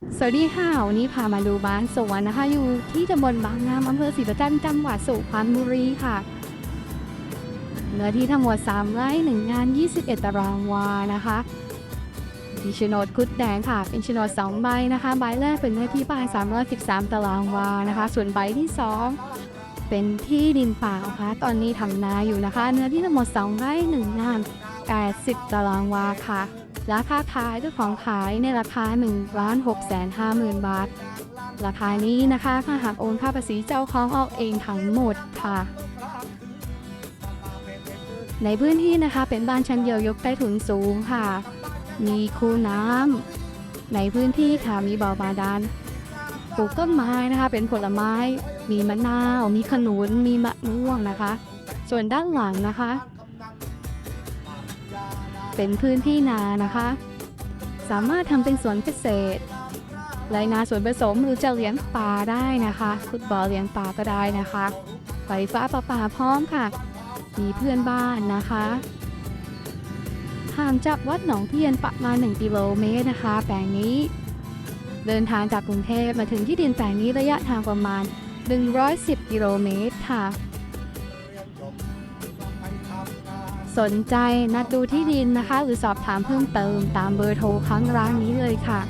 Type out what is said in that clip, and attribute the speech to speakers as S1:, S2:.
S1: สวัสดีค่ะวันนี้พามาดูบ้านสวนนะคะ อยู่ที่ตำบลบางงามอำเภอศรีประจันต์จังหวัดสุพรรณบุรีค่ะ เนื้อที่ทั้งหมด3ไร่1งาน 21 ตารางวานะคะมีโฉนดคุดแดงค่ะ เป็นโฉนด2ใบนะคะใบแรกเป็นเนื้อที่บ้า313 ตารางวานะคะ ส่วนใบที่ 2 เป็นที่ดินเปล่าค่ะตอนนี้ทำนาอยู่นะคะ เนื้อที่ทั้งหมด2ไร่1งาน 80 ตารางวาค่ะ ราคาขายเจ้าของขายในราคา1ล้าน6แสน5หมื่นบาท ราคานี้นะคะถ้าหากโอนค่าภาษีเจ้าของออกเองทั้งหมดค่ะ ในพื้นที่นะคะเป็นบ้านชั้นเดียวยกใต้ถุนสูงค่ะ มีคูน้ำในพื้นที่ค่ะมีบ่อบาดาลปลูกต้นไม้นะคะเป็นผลไม้ มีมะนาว มีขนุน มีมะม่วงนะคะ ส่วนด้านหลังนะคะ เป็นพื้นที่นานะคะ สามารถทำเป็นสวนเกษตรไรนาสวนผสมหรือจะเลี้ยงปลาได้นะคะฟุตบอลเลี้ยงปลาก็ได้นะคะไฟฟ้าประปาพร้อมค่ะ มีเพื่อนบ้านนะคะห่างจากวัดหนองเพียนประมาณ 1 กิโลเมตรนะคะ แปลงนี้ เดินทางจากกรุงเทพมาถึงที่ดินแปลงนี้ระยะทางประมาณ 110 กิโลเมตรค่ะ สนใจนัดดูที่ดินนะคะ หรือสอบถามเพิ่มเติมตามเบอร์โทรครั้งร้านนี้เลยค่ะ